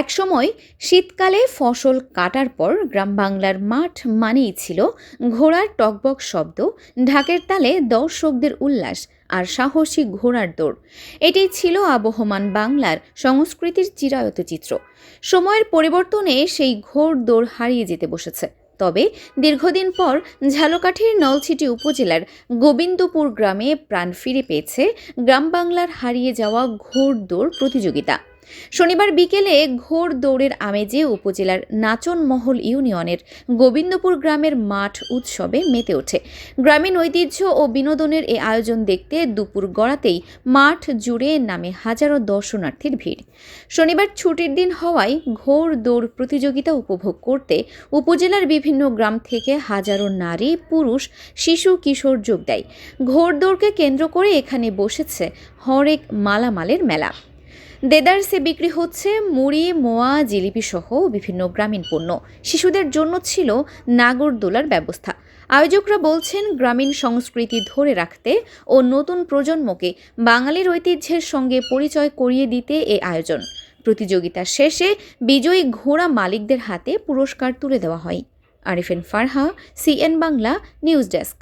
একসময় শীতকালে ফসল কাটার পর গ্রাম বাংলার মাঠ মানেই ছিল ঘোড়ার টকবক শব্দ, ঢাকের তালে দর্শকদের উল্লাস আর সাহসী ঘোড়ার দৌড়। এটাই ছিল আবহমান বাংলার সংস্কৃতির চিরায়ত চিত্র। সময়ের পরিবর্তনে সেই ঘোর দৌড় হারিয়ে যেতে বসেছে। তবে দীর্ঘদিন পর ঝালকাঠির নলছিটি উপজেলার গোবিন্দপুর গ্রামে প্রাণ ফিরে পেয়েছে গ্রাম বাংলার হারিয়ে যাওয়া ঘোর দৌড় প্রতিযোগিতা। শনিবার বিকেলে ঘোর দৌড়ের আমেজে উপজেলার নাচনমহল ইউনিয়নের গোবিন্দপুর গ্রামের মাঠ উৎসবে মেতে ওঠে। গ্রামীণ ঐতিহ্য ও বিনোদনের এই আয়োজন দেখতে দুপুর গড়াতেই মাঠ জুড়ে নামে হাজারো দর্শনার্থীর ভিড়। শনিবার ছুটির দিন হওয়ায় ঘোর দৌড় প্রতিযোগিতা উপভোগ করতে উপজেলার বিভিন্ন গ্রাম থেকে হাজারো নারী, পুরুষ, শিশু, কিশোর যোগ দেয়। ঘোর দৌড়কে কেন্দ্র করে এখানে বসেছে হরেক মালামালের মেলা। দেদারসে বিক্রি হচ্ছে মুড়ি, মোয়া জিলিপি সহ বিভিন্ন গ্রামীণ পণ্য। শিশুদের জন্য ছিল নাগরদোলার ব্যবস্থা। আয়োজকরা বলছেন, গ্রামীণ সংস্কৃতি ধরে রাখতে ও নতুন প্রজন্মকে বাঙালির ঐতিহ্যের সঙ্গে পরিচয় করিয়ে দিতে এ আয়োজন। প্রতিযোগিতা শেষে বিজয়ী ঘোড়া মালিকদের হাতে পুরস্কার তুলে দেওয়া হয়। Arifin Farha, C N Bangla, news desk.